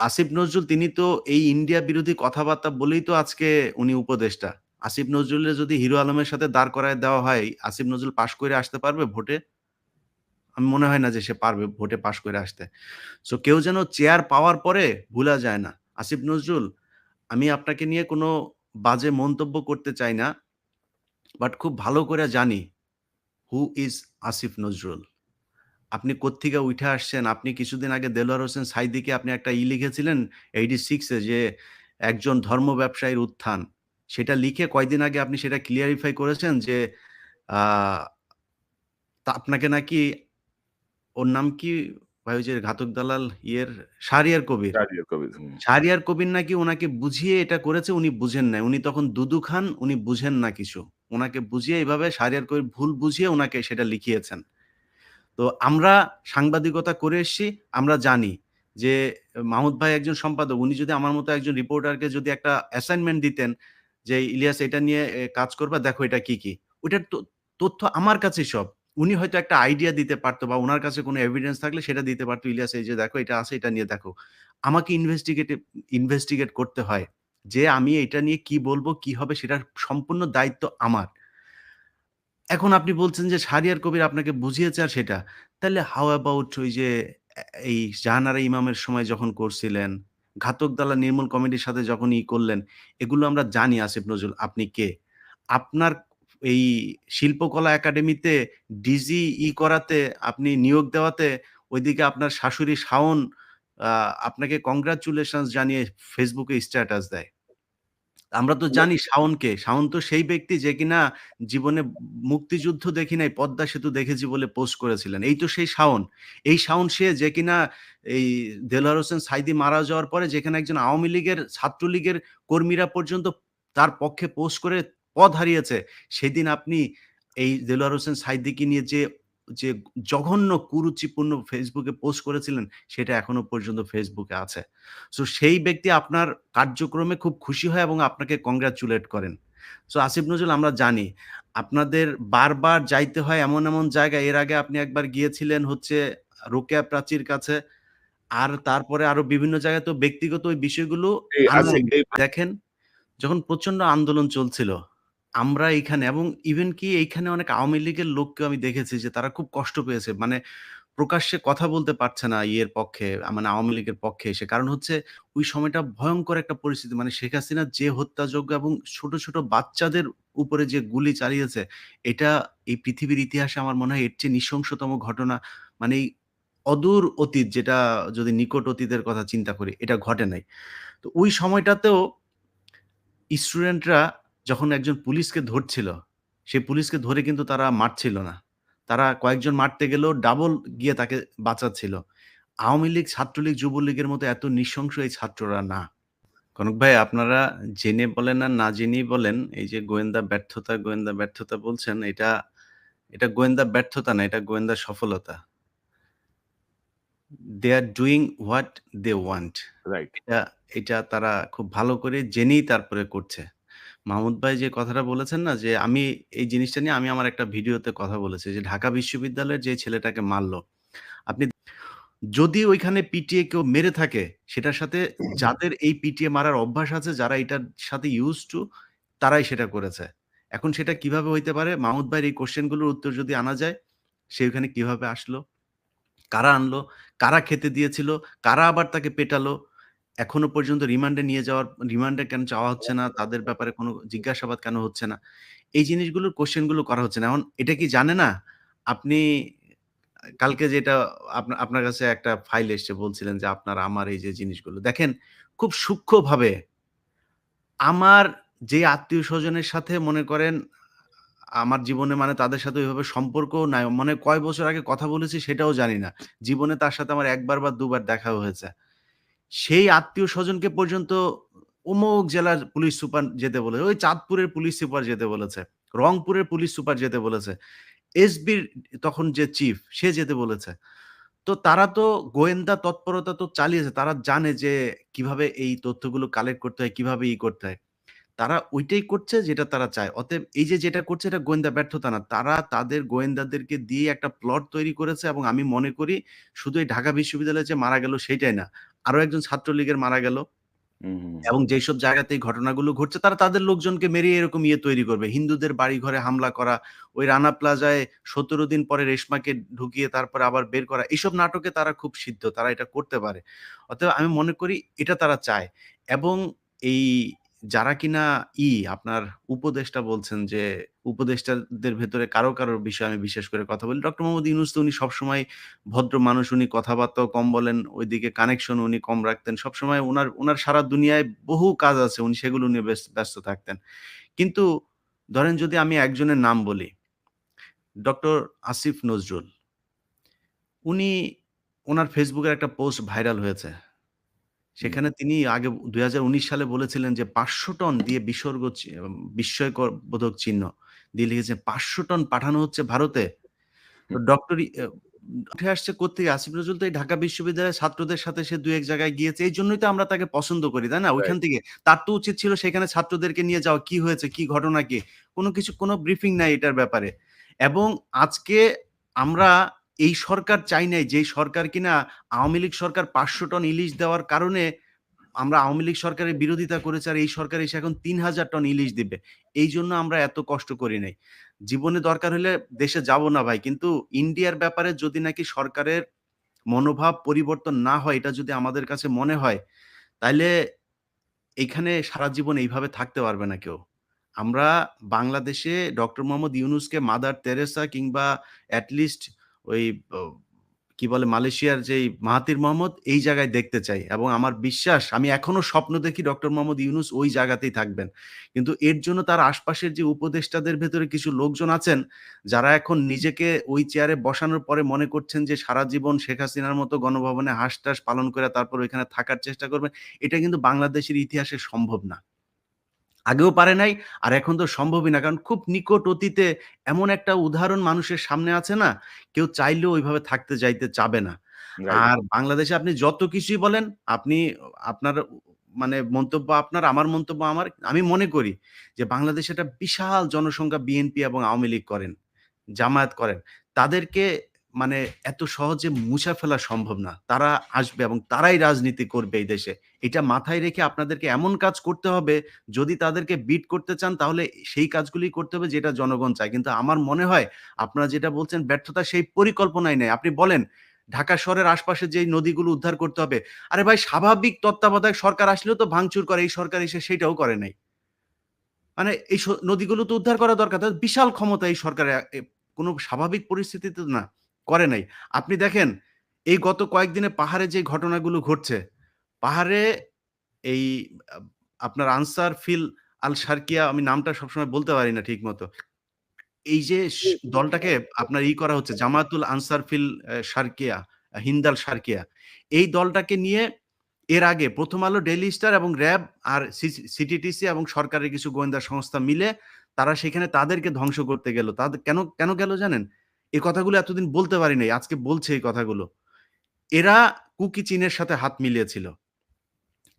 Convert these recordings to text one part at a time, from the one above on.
আসিফ নজরুল তিনি তো এই ইন্ডিয়া বিরোধী কথাবার্তা বলেই তো আজকে উনি উপদেষ্টা। আসিফ নজরুলের যদি হিরো আলমের সাথে দাঁড় করায় দেওয়া হয়, আসিফ নজরুল পাশ করে আসতে পারবে ভোটে? আমি মনে হয় না যে সে পারবে ভোটে পাশ করে আসতে। সো কেউ যেন চেয়ার পাওয়ার পরে ভুলা যায় না। আসিফ নজরুল, আমি আপনাকে নিয়ে কোনো বাজে মন্তব্য করতে চাই না। বাট খুব ভালো করে জানি হু ইজ আসিফ নজরুল। আপনি কোত্থেকে উঠে আসছেন? আপনি কিছুদিন আগে দেলোয়ার হোসেন সাঈদীকে আপনি একটা ই লিখেছিলেন এইটি সিক্সে যে একজন ধর্ম ব্যবসায়ীর উত্থান। সেটা লিখে কয়দিন আগে আপনি সেটা ক্লিয়ারিফাই করেছেন যে আপনাকে নাকি ওর নাম কি? ভাই যে ঘাতক দালাল ইয়ের শাহরিয়ার কবির। শাহরিয়ার কবির, নাকি ওনাকে বুঝিয়ে এটা করেছে উনি বুঝেন নাই। উনি তখন দুদু খান, উনি বুঝেন না কিছু। ওনাকে বুঝিয়ে এভাবে শাহরিয়ার কবির ভুল বুঝিয়ে ওনাকে সেটা লিখিয়েছেন। তো আমরা সাংবাদিকতা করে এসছি, আমরা জানি যে মাহমুদ ভাই একজন সম্পাদক। উনি যদি আমার মতো একজন রিপোর্টারকে যদি একটা অ্যাসাইনমেন্ট দিতেন যে, "ইলিয়াস এটা নিয়ে কাজ করবা, দেখো এটা কি, কি?" ওইটার তথ্য আমার কাছেই সব। উনি হয়তো একটা আইডিয়া দিতে পারতো বা ওনার কাছে কোনো এভিডেন্স থাকলে সেটা দিতে পারতো "ইলিয়াস এই যে দেখো এটা আছে, এটা নিয়ে দেখো।" আমাকে ইনভেস্টিগেটিভ ইনভেস্টিগেট করতে হয় যে আমি এটা নিয়ে কি বলব, কি হবে সেটার সম্পূর্ণ দায়িত্ব আমার। এখন আপনি বলছেন যে শাহরিয়ার কবির আপনাকে বুঝিয়েছে আর সেটা। তাহলে হাউ অ্যাবাউট ওই যে এই জাহানারা ইমামের সময় যখন করছিলেন, ঘাতক দালা নির্মূল কমিটির সাথে যখন ই করলেন, এগুলো আমরা জানি আসিফ নজরুল আপনি কে। আপনার এই শিল্পকলা একাডেমিতে ডিজি ই করাতে আপনি নিয়োগ দেওয়াতে ওইদিকে আপনার শাশুড়ি শাওন আপনাকে কংগ্রাচুলেশনস জানিয়ে ফেসবুকে স্ট্যাটাস দেয়। আমরা তো জানি শাওন কে। শাওন তো সেই ব্যক্তি যে কিনা জীবনে মুক্তিযুদ্ধ দেখি নাই, পদ্মা সেতু দেখেছি বলে পোস্ট করেছিলেন। এই তো সেই শাওন। এই শাওন সে যে কিনা এই দেলোয়ার হোসেন সাঈদী মারা যাওয়ার পরে যেখানে একজন আওয়ামী লীগের, ছাত্রলীগের কর্মীরা পর্যন্ত তার পক্ষে পোস্ট করে পদ হারিয়েছে। সেদিন আপনি এই দেলোয়ার হোসেন সাঈদীকে নিয়ে যে, যে জঘন্য কুরুচিপূর্ণ ফেসবুকে পোস্ট করেছিলেন, সেটা এখনও পর্যন্ত ফেসবুকে আছে। সো সেই ব্যক্তি আপনার কার্যক্রমে খুব খুশি হয় এবং আপনাকে কংগ্রাচুলেট করেন। সো আসিফ নজরুল আমরা জানি আপনাদের বারবার যাইতে হয় এমন, এমন জায়গায়। এর আগে আপনি একবার গিয়েছিলেন হচ্ছে রোকেয়া প্রাচীর কাছে। আর তারপরে আরও বিভিন্ন জায়গায় তো ব্যক্তিগত ওই বিষয়গুলো দেখেন, যখন প্রচণ্ড আন্দোলন চলছিল, আমরা এইখানে এবং ইভেন কি এইখানে অনেক আওয়ামী লীগের লোককেও আমি দেখেছি যে তারা খুব কষ্ট পেয়েছে। মানে প্রকাশ্যে কথা বলতে পারছে না ইয়ের পক্ষে, মানে আওয়ামী লীগের পক্ষে এসে। কারণ হচ্ছে ওই সময়টা ভয়ঙ্কর একটা পরিস্থিতি। মানে শেখ হাসিনা যে হত্যাযোগ্য এবং ছোট, ছোট বাচ্চাদের উপরে যে গুলি চালিয়েছে, এটা এই পৃথিবীর ইতিহাসে আমার মনে হয় এর চেয়ে নৃশংসতম ঘটনা মানে এই অদূর অতীত যেটা যদি নিকট অতীতের কথা চিন্তা করি, এটা ঘটে নাই। তো ওই সময়টাতেও স্টুডেন্টরা যখন একজন পুলিশকে ধরছিল, সেই পুলিশকে ধরে কিন্তু তারা মারছিল না। তারা কয়েকজন মারতে গেলেও ডাবল গিয়ে তাকে বাঁচাচ্ছিল। আওয়ামী লীগ, ছাত্রলীগ, যুবলীগের মতো এত নৃশংস এই ছাত্ররা না। কনক ভাই আপনারা জেনে বলেন আর না জেনেই বলেন, এই যে গোয়েন্দা ব্যর্থতা, গোয়েন্দা ব্যর্থতা বলছেন, এটা, এটা গোয়েন্দা ব্যর্থতা না, এটা গোয়েন্দা সফলতা। they are doing what they want. Right. এটা, এটা তারা খুব ভালো করে জেনেই তারপরে করছে। মাহমুদ ভাই যে কথাটা বলেছেন না যে আমি এই জিনিসটা নিয়ে আমি আমার একটা ভিডিওতে কথা বলেছি যে ঢাকা বিশ্ববিদ্যালয়ের যে ছেলেটাকে মারল, আপনি যদি ওইখানে পিটিয়ে কেউ মেরে থাকে, সেটার সাথে যাদের এই পিটিয়ে মারার অভ্যাস আছে, যারা এটার সাথে ইউজ টু তারাই সেটা করেছে। এখন সেটা কীভাবে হইতে পারে? মাহমুদ ভাইয়ের এই কোয়েশ্চেনগুলোর উত্তর যদি আনা যায়, সে ওখানে কীভাবে আসলো? কারা আনলো? কারা খেতে দিয়েছিল? কারা আবার তাকে পেটালো? এখনও পর্যন্ত রিমান্ডে নিয়ে যাওয়ার, রিমান্ডে কেন চাওয়া হচ্ছে না? তাদের ব্যাপারে কোনো জিজ্ঞাসাবাদ কেন হচ্ছে না? এই জিনিসগুলোর কোশ্চেনগুলো করা হচ্ছে না। এখন এটা কি জানে না? আপনি, কালকে যেটা আপনা আপনার কাছে একটা ফাইল এসছে বলছিলেন যে আপনার, আমার এই যে জিনিসগুলো। দেখেন, খুব সূক্ষ্মভাবে আমার যে আত্মীয় স্বজনের সাথে মনে করেন, আমার জীবনে মানে তাদের সাথে ওইভাবে সম্পর্কও নাই। মানে কয় বছর আগে কথা বলেছি সেটাও জানি না। জীবনে তার সাথে আমার একবার বা ২ বার দেখাও হয়েছে। সেই আত্মীয় স্বজনকে পর্যন্ত অমুক জেলার পুলিশ সুপার যেতে বলেছে। ওই চাঁদপুরের পুলিশ সুপার যেতে বলেছে। রংপুরের পুলিশ সুপার যেতে বলেছে। এসবির তখন যে চিফ সে যেতে বলেছে। তো তারা তো গোয়েন্দা তৎপরতা তো চালিয়েছে। তারা জানে যে কীভাবে এই তথ্যগুলো কালেক্ট করতে হয়, কীভাবে ই করতে হয়। তারা ওইটাই করছে যেটা তারা চায়। অতএব এই যে যেটা করছে এটা গোয়েন্দা ব্যর্থতা না। তারা তাদের গোয়েন্দাদেরকে দিয়ে একটা প্লট তৈরি করেছে এবং আমি মনে করি শুধু এই ঢাকা বিশ্ববিদ্যালয়ে যে মারা গেল সেটাই না। আরও একজন ছাত্রলীগের মারা গেল। এবং যেসব জায়গাতে ঘটনাগুলো ঘটছে তারা তাদের লোকজনকে মেরিয়ে এরকম ইয়ে তৈরি করবে। হিন্দুদের বাড়ি ঘরে হামলা করা, ওই রানা প্লাজায় ১৭ দিন পরে রেশমাকে ঢুকিয়ে তারপরে আবার বের করা। এইসব নাটকে তারা খুব সিদ্ধ। তারা এটা করতে পারে। অতএব আমি মনে করি এটা তারা চায়। এবং এই যারা কিনা ই আপনার উপদেষ্টা বলছেন যে উপদেষ্টাদের ভেতরে কারও, কারোর বিষয়ে আমি বিশেষ করে কথা বলি। ডক্টর মোহাম্মদ ইউনুস তো উনি সবসময় ভদ্র মানুষ। উনি কথাবার্তাও কম বলেন। ওইদিকে কানেকশন উনি কম রাখতেন। সবসময় ওনার ওনার সারা দুনিয়ায় বহু কাজ আছে। উনি সেগুলো নিয়ে ব্যস্ত থাকতেন। কিন্তু ধরেন যদি আমি একজনের নাম বলি, ডক্টর আসিফ নজরুল। উনি ওনার ফেসবুকের একটা পোস্ট ভাইরাল হয়েছে। সেখানে তিনি আগে ২০১৯ সালে বলেছিলেন যে ৫০০ টন দিয়ে বিসর্গ বিস্ময়কর বোধক চিহ্ন দিয়ে লিখেছেন ৫০০ টন পাঠানো হচ্ছে ভারতে। তো ডক্টর উঠে আসছে কোত্থেকে? আসিফ নজরুল তো এই ঢাকা বিশ্ববিদ্যালয়ের ছাত্রদের সাথে সে ২-১ জায়গায় গিয়েছে। এই জন্যই তো আমরা তাকে পছন্দ করি, তাই না? ওইখান থেকে। তার তো উচিত ছিল সেখানে ছাত্রদেরকে নিয়ে যাওয়া। কি হয়েছে? কি ঘটনা কি? কোনো কিছু কোনো ব্রিফিং নাই এটার ব্যাপারে। এবং আজকে আমরা এই সরকার চাই নাই যেই সরকার কিনা আওয়ামী লীগ সরকার ৫০০ টন ইলিশ দেওয়ার কারণে আমরা আওয়ামী লীগ সরকারের বিরোধিতা করেছি আর এই সরকার এসে এখন ৩০০০ টন ইলিশ দিবে। এই জন্য আমরা এত কষ্ট করি নাই। জীবনে দরকার হলে দেশে যাব না ভাই। কিন্তু ইন্ডিয়ার ব্যাপারে যদি নাকি সরকারের মনোভাব পরিবর্তন না হয়, এটা যদি আমাদের কাছে মনে হয়, তাহলে এখানে সারা জীবন এইভাবে থাকতে পারবে না কেউ। আমরা বাংলাদেশে ডক্টর মোহাম্মদ ইউনুসকে মাদার তেরেসা কিংবা এট লিস্ট ওই কি বলে মালয়েশিয়ার যেই মাহাতির মোহাম্মদ এই জায়গায় দেখতে চাই। এবং আমার বিশ্বাস আমি এখনও স্বপ্ন দেখি ডক্টর মোহাম্মদ ইউনুস ওই জায়গাতেই থাকবেন। কিন্তু এর জন্য তার আশপাশের যে উপদেষ্টাদের ভেতরে কিছু লোকজন আছেন, যারা এখন নিজেকে ওই চেয়ারে বসানোর পরে মনে করছেন যে সারা জীবন শেখ হাসিনার মতো গণভবনে হাঁস-টাস পালন করে তারপর ওইখানে থাকার চেষ্টা করবেন। এটা কিন্তু বাংলাদেশের ইতিহাসে সম্ভব না। আগেও পারে নাই, আর এখন তো সম্ভবই না। কারণ খুব নিকট অতীতে এমন একটা উদাহরণ মানুষের সামনে আছে না, কেউ চাইলেও ওইভাবে থাকতে যাইতে চাবে না। আর বাংলাদেশে আপনি যত কিছুই বলেন, আপনি আপনার মানে মন্তব্য আপনার, আমার মন্তব্য আমার। আমি মনে করি যে বাংলাদেশে একটা বিশাল জনসংখ্যা বিএনপি এবং আওয়ামী লীগ করেন, জামায়াত করেন। তাদেরকে মানে এত সহজে মুছা ফেলা সম্ভব না। তারা আসবে এবং তারাই রাজনীতি করবে এই দেশে। এটা মাথায় রেখে আপনাদেরকে এমন কাজ করতে হবে, যদি তাদেরকে বিট করতে চান তাহলে সেই কাজগুলোই করতে হবে যেটা জনগণ চায়। কিন্তু আমার মনে হয় আপনারা যেটা বলছেন ব্যর্থতা সেই পরিকল্পনাই নেই। আপনি বলেন ঢাকা শহরের আশপাশে যেই নদীগুলো উদ্ধার করতে হবে। আরে ভাই স্বাভাবিক তত্ত্বাবধায়ক সরকার আসলেও তো ভাঙচুর করে। এই সরকার এসে সেটাও করে নাই। মানে এই নদীগুলো তো উদ্ধার করা দরকার। বিশাল ক্ষমতা এই সরকারের কোন স্বাভাবিক পরিস্থিতিতে না, করে নাই। আপনি দেখেন এই গত কয়েকদিনে পাহাড়ে যে ঘটনাগুলো ঘটছে, পাহাড়ে এই আপনার আনসার ফিল আল শারকিয়া আমি নামটা সবসময় বলতে পারি না ঠিকমতো। এই যে দলটাকে আপনার ই করা হচ্ছে জামাতুল আনসার ফিল সার্কিয়া হিন্দাল শারকিয়া। এই দলটাকে নিয়ে এর আগে 'প্রথম আলো', 'ডেইলি স্টার' এবং র‍্যাব আর সিটিটিসি এবং সরকারের কিছু গোয়েন্দা সংস্থা মিলে তারা সেখানে তাদেরকে ধ্বংস করতে গেল। তাদের কেন, কেন গেল জানেন? এই কথাগুলো এতদিন বলতে পারি নাই। আজকে বলছে এই কথাগুলো। এরা কুকি চীনের সাথে হাত মিলিয়েছিল।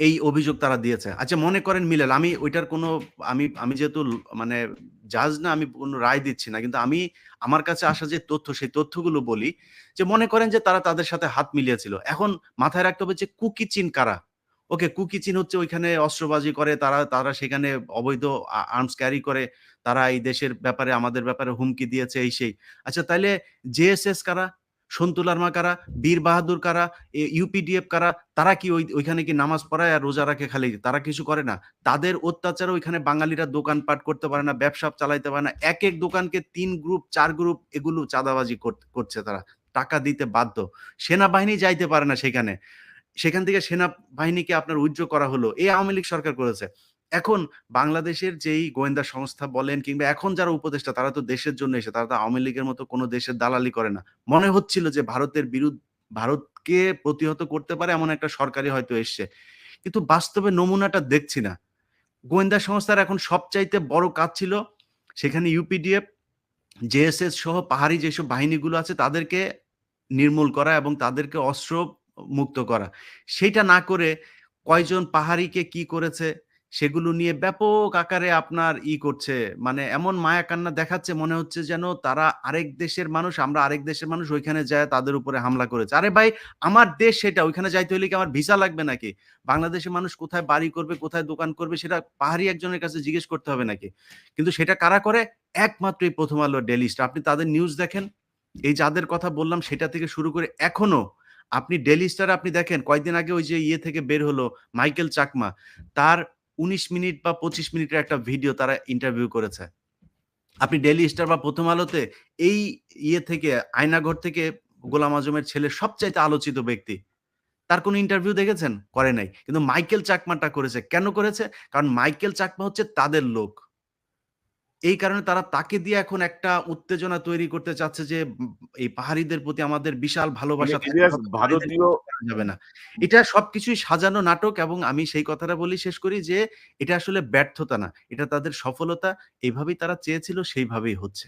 এই অভিযোগ তারা দিয়েছে। আচ্ছা মনে করেন মিলাল। আমি ওইটার কোনো, আমি আমি যেহেতু মানে জাজ না, আমি কোনো রায় দিচ্ছি না। কিন্তু আমি, আমার কাছে আসা যে তথ্য, সেই তথ্যগুলো বলি যে মনে করেন যে তারা তাদের সাথে হাত মিলিয়েছিল। এখন মাথায় রাখতে হবে যে কুকি চীন কারা? ওকে কুকি চীন হচ্ছে ওইখানে অস্ত্রবাজি করে তারা, তারা সেখানে অবৈধ আর্মস ক্যারি করে। তারা এই দেশের ব্যাপারে আমাদের ব্যাপারে হুমকি দিয়েছে এই সেই। আচ্ছা তাইলে জেএসএস কারা? সন্তু লারমা কারা? বীর বাহাদুর কারা? ইউপিডিএফ কারা? তারা কি ওই ওইখানে কি নামাজ পড়ায় আর রোজা রাখে খালি? তারা কিছু করে না? তাদের অত্যাচারে ওইখানে বাঙালিরা দোকানপাট করতে পারে না, ব্যবসা চালাইতে পারে না। এক এক দোকানকে তিন গ্রুপ, চার গ্রুপ এগুলো চাঁদাবাজি কর করছে তারা। টাকা দিতে বাধ্য। সেনাবাহিনী যাইতে পারে না সেখানে। সেখান থেকে সেনাবাহিনীকে আপনার উইথড্র করা হলো। এই আওয়ামী লীগ সরকার করেছে। এখন বাংলাদেশের যেই গোয়েন্দা সংস্থা বলেন কিংবা এখন যারা উপদেষ্টা তারা তো দেশের জন্য এসে তারা তো আওয়ামী লীগের মতো কোন দেশের দালালি করে না। মনে হচ্ছিল যে ভারতের বিরুদ্ধ ভারতকে প্রতিহত করতে পারে এমন একটা সরকারই হয়তো এসছে। কিন্তু বাস্তবে নমুনাটা দেখছি না। গোয়েন্দা সংস্থার এখন সবচাইতে বড় কাজ ছিল সেখানে ইউপিডিএফ, জেএসএস সহ পাহাড়ি যেসব বাহিনীগুলো আছে তাদেরকে নির্মূল করা এবং তাদেরকে অস্ত্র মুক্ত করা। সেটা না করে কয়জন পাহাড়িকে কি করেছে সেগুলো নিয়ে ব্যাপক আকারে আপনার ই করছে। মানে এমন মায়া কান্না দেখাচ্ছে মনে হচ্ছে যেন তারা আরেক দেশের মানুষ, আমরা আরেক দেশের মানুষ ওইখানে যায় তাদের উপরে হামলা করেছে। আরে ভাই আমার দেশ সেটা। ওইখানে যাইতে হইলে কি আমার ভিসা লাগবে নাকি? বাংলাদেশের মানুষ কোথায় বাড়ি করবে, কোথায় দোকান করবে সেটা পাহাড়ি একজনের কাছে জিজ্ঞেস করতে হবে নাকি? কিন্তু সেটা কারা করে? একমাত্র এই 'প্রথম আলো', ডেইলি স্টার। আপনি তাদের নিউজ দেখেন। এই যাদের কথা বললাম সেটা থেকে শুরু করে এখনও আপনি ডেলি স্টার আপনি দেখেন, কয়েকদিন আগে ওই যে ইয়ে থেকে বের হলো মাইকেল চাকমা। তার ১৯ মিনিট বা ২৫ মিনিটের একটা ভিডিও তারা ইন্টারভিউ করেছে। আপনি ডেলি স্টার বা 'প্রথম আলোতে এই ইয়ে থেকে, আয়নাঘর থেকে গোলাম আজমের ছেলে সবচাইতে আলোচিত ব্যক্তি। তার কোনো ইন্টারভিউ দেখেছেন? করে নাই। কিন্তু মাইকেল চাকমাটা করেছে। কেন করেছে? কারণ মাইকেল চাকমা হচ্ছে তাদের লোক। এই কারণে তারা তাকে দিয়ে এখন একটা উত্তেজনা তৈরি করতে চাচ্ছে যে এই পাহাড়িদের প্রতি আমাদের বিশাল মানে ভালোবাসা পাহাড়িদেরকে ভারতীয় যাবে না। এটা সবকিছুই সাজানো নাটক এবং আমি সেই কথাটা বলি শেষ করি যে এটা আসলে ব্যর্থতা না। এটা তাদের সফলতা। এইভাবেই তারা চেয়েছিল সেইভাবেই হচ্ছে।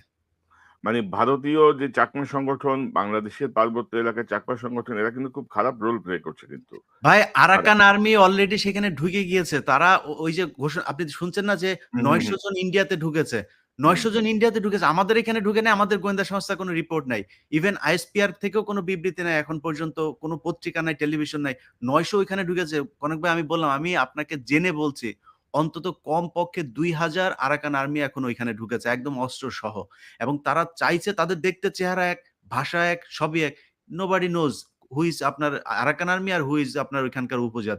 মানে ভারতীয় যে চাকমা সংগঠন, বাংলাদেশের পার্বত্য এলাকায় চাকমা সংগঠন এরা কিন্তু খুব খারাপ রোল প্লে করছে কিন্তু। ভাই আরাকান আর্মি অলরেডি সেখানে ঢুকে গিয়েছে। তারা ওই যে ঘোষণা আপনি শুনছেন না যে হুম, হুম, ৯০০ হুম। জন ইন্ডিয়াতে ঢুকেছে। নয়শো জন ইন্ডিয়াতে ঢুকেছে। আমাদের এখানে ঢুকে নাই। আমাদের গোয়েন্দা সংস্থার কোনো রিপোর্ট নাই। ইভেন আইএসপিআর থেকেও কোনো বিবৃতি নাই এখন পর্যন্ত। কোনো পত্রিকা নাই, টেলিভিশন নাই। ৯০০ ওইখানে ঢুকেছে। কনক ভাই আমি বললাম আমি আপনাকে জেনে বলছি। অন্তত কম পক্ষে দুই হাজার আরাকান আর্মি এখন ওইখানে ঢুকেছে একদম অস্ত্র সহ এবং তারা চাইছে তাদের দেখতে চেহারা এক, ভাষা এক, সবই এক। নোবাডি নোজ হুইজ আপনার আরাকান আর্মি আর হুইজ আপনার ওইখানকার উপজাতি।